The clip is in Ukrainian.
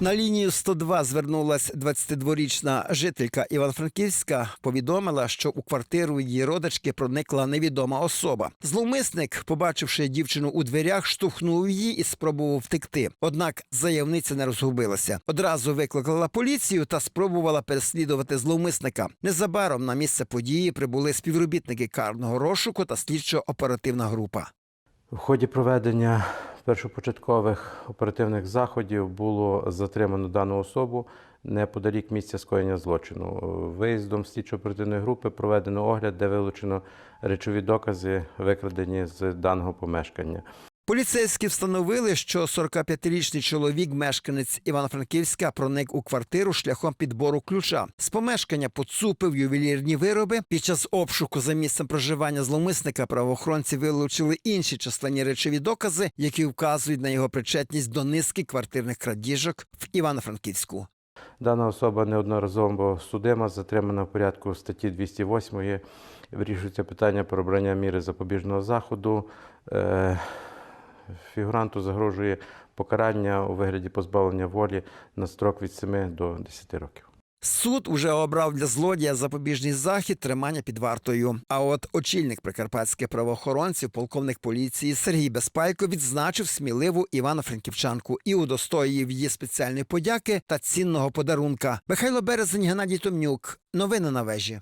На лінію 102 звернулась 22-річна жителька Івано-Франківська. Повідомила, що у квартиру її родички проникла невідома особа. Зловмисник, побачивши дівчину у дверях, штовхнув її і спробував втекти. Однак заявниця не розгубилася. Одразу викликала поліцію та спробувала переслідувати зловмисника. Незабаром на місце події прибули співробітники карного розшуку та слідчо-оперативна група. В ході проведення першопочаткових оперативних заходів було затримано дану особу неподалік місця скоєння злочину. Виїздом слідчо-оперативної групи проведено огляд, де вилучено речові докази, викрадені з даного помешкання. Поліцейські встановили, що 45-річний чоловік, мешканець Івано-Франківська, проник у квартиру шляхом підбору ключа. З помешкання поцупив ювелірні вироби. Під час обшуку за місцем проживання зловмисника правоохоронці вилучили інші численні речові докази, які вказують на його причетність до низки квартирних крадіжок в Івано-Франківську. Дана особа неодноразово судима, затримана в порядку статті 208. Вирішується питання про обрання міри запобіжного заходу. Фігуранту загрожує покарання у вигляді позбавлення волі на строк від 7 до 10 років. Суд уже обрав для злодія запобіжний захід тримання під вартою. А от очільник прикарпатських правоохоронців, полковник поліції Сергій Безпайко відзначив сміливу Івано-Франківчанку і удостоїв її спеціальної подяки та цінного подарунка. Михайло Березень, Геннадій Томнюк. Новини на вежі.